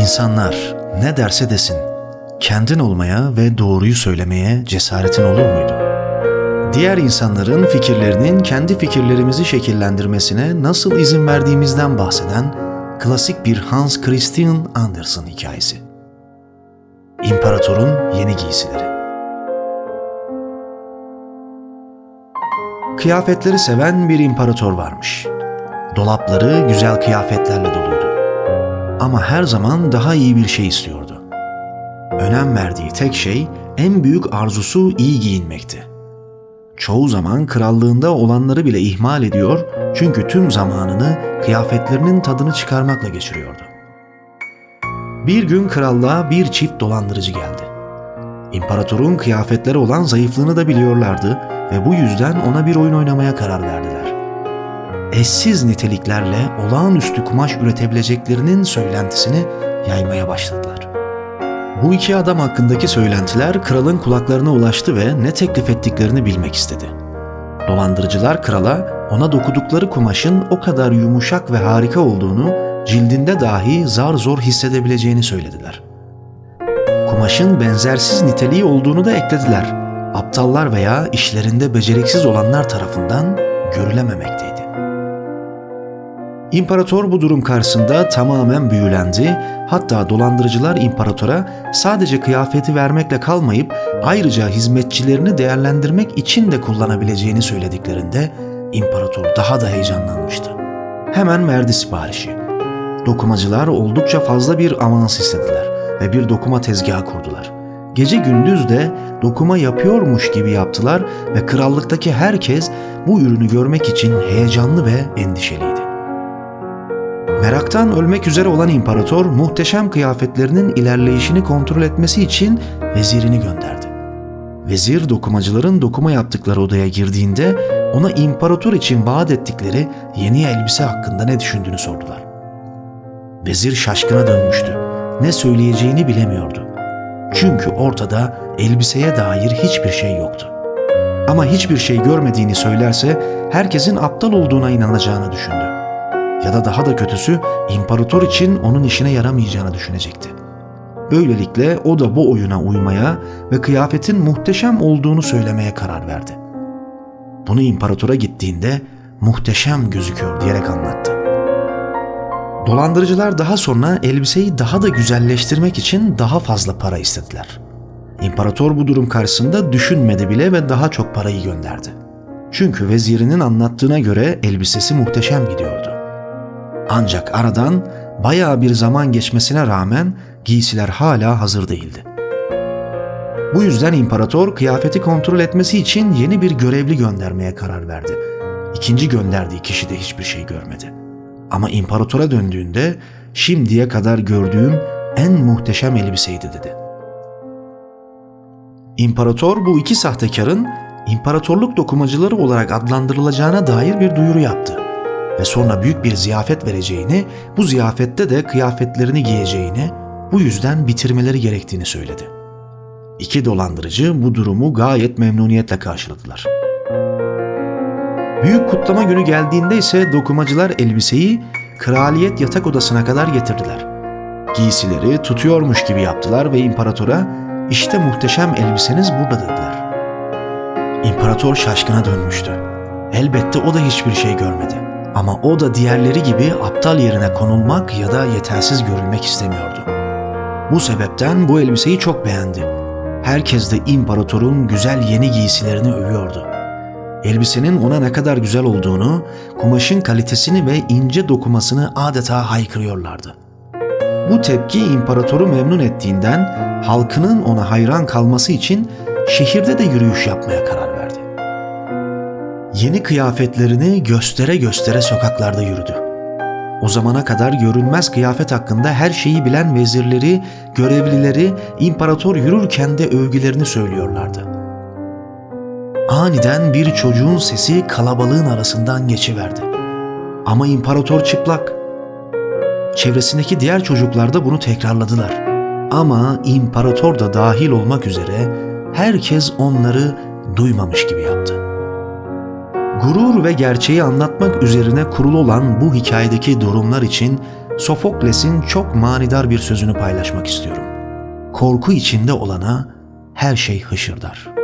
İnsanlar ne derse desin kendin olmaya ve doğruyu söylemeye cesaretin olur muydu? Diğer insanların fikirlerinin kendi fikirlerimizi şekillendirmesine nasıl izin verdiğimizden bahseden klasik bir Hans Christian Andersen hikayesi. İmparatorun Yeni Giysileri Kıyafetleri seven bir imparator varmış. Dolapları güzel kıyafetlerle doluydu. Ama her zaman daha iyi bir şey istiyordu. Önem verdiği tek şey, en büyük arzusu iyi giyinmekti. Çoğu zaman krallığında olanları bile ihmal ediyor çünkü tüm zamanını kıyafetlerinin tadını çıkarmakla geçiriyordu. Bir gün krallığa bir çift dolandırıcı geldi. İmparatorun kıyafetleri olan zayıflığını da biliyorlardı ve bu yüzden ona bir oyun oynamaya karar verdiler. Eşsiz niteliklerle olağanüstü kumaş üretebileceklerinin söylentisini yaymaya başladılar. Bu iki adam hakkındaki söylentiler kralın kulaklarına ulaştı ve ne teklif ettiklerini bilmek istedi. Dolandırıcılar krala ona dokudukları kumaşın o kadar yumuşak ve harika olduğunu, cildinde dahi zar zor hissedebileceğini söylediler. Kumaşın benzersiz niteliği olduğunu da eklediler. Aptallar veya işlerinde beceriksiz olanlar tarafından görülememekteydi. İmparator bu durum karşısında tamamen büyülendi. Hatta dolandırıcılar imparatora sadece kıyafeti vermekle kalmayıp ayrıca hizmetçilerini değerlendirmek için de kullanabileceğini söylediklerinde imparator daha da heyecanlanmıştı. Hemen verdi siparişi. Dokumacılar oldukça fazla bir avans istediler ve bir dokuma tezgahı kurdular. Gece gündüz de dokuma yapıyormuş gibi yaptılar ve krallıktaki herkes bu ürünü görmek için heyecanlı ve endişeliydi. Meraktan ölmek üzere olan imparator muhteşem kıyafetlerinin ilerleyişini kontrol etmesi için vezirini gönderdi. Vezir dokumacıların dokuma yaptıkları odaya girdiğinde ona imparator için vaat ettikleri yeni elbise hakkında ne düşündüğünü sordular. Vezir şaşkına dönmüştü. Ne söyleyeceğini bilemiyordu. Çünkü ortada elbiseye dair hiçbir şey yoktu. Ama hiçbir şey görmediğini söylerse herkesin aptal olduğuna inanacağını düşündü ya da daha da kötüsü imparator için onun işine yaramayacağını düşünecekti. Böylelikle o da bu oyuna uymaya ve kıyafetin muhteşem olduğunu söylemeye karar verdi. Bunu imparatora gittiğinde muhteşem gözüküyor diyerek anlattı. Dolandırıcılar daha sonra elbiseyi daha da güzelleştirmek için daha fazla para istediler. İmparator bu durum karşısında düşünmedi bile ve daha çok parayı gönderdi. Çünkü vezirinin anlattığına göre elbisesi muhteşem gidiyordu. Ancak aradan bayağı bir zaman geçmesine rağmen giysiler hala hazır değildi. Bu yüzden imparator kıyafeti kontrol etmesi için yeni bir görevli göndermeye karar verdi. İkinci gönderdiği kişi de hiçbir şey görmedi. Ama imparatora döndüğünde şimdiye kadar gördüğüm en muhteşem elbiseydi dedi. İmparator bu iki sahtekarın imparatorluk dokumacıları olarak adlandırılacağına dair bir duyuru yaptı ve sonra büyük bir ziyafet vereceğini, bu ziyafette de kıyafetlerini giyeceğini, bu yüzden bitirmeleri gerektiğini söyledi. İki dolandırıcı bu durumu gayet memnuniyetle karşıladılar. Büyük kutlama günü geldiğinde ise dokumacılar elbiseyi kraliyet yatak odasına kadar getirdiler. Giysileri tutuyormuş gibi yaptılar ve imparatora işte muhteşem elbiseniz burada dediler. İmparator şaşkına dönmüştü. Elbette o da hiçbir şey görmedi. Ama o da diğerleri gibi aptal yerine konulmak ya da yetersiz görülmek istemiyordu. Bu sebepten bu elbiseyi çok beğendi. Herkes de imparatorun güzel yeni giysilerini övüyordu. Elbisenin ona ne kadar güzel olduğunu, kumaşın kalitesini ve ince dokumasını adeta haykırıyorlardı. Bu tepki imparatoru memnun ettiğinden halkının ona hayran kalması için şehirde de yürüyüş yapmaya karar. Yeni kıyafetlerini göstere göstere sokaklarda yürüdü. O zamana kadar görünmez kıyafet hakkında her şeyi bilen vezirleri, görevlileri imparator yürürken de övgülerini söylüyorlardı. Aniden bir çocuğun sesi kalabalığın arasından geçiverdi. Ama imparator çıplak. Çevresindeki diğer çocuklar da bunu tekrarladılar. Ama imparator da dahil olmak üzere herkes onları duymamış gibi yaptı. Gurur ve gerçeği anlatmak üzerine kurulu olan bu hikayedeki durumlar için Sofokles'in çok manidar bir sözünü paylaşmak istiyorum. Korku içinde olana her şey hışırdar.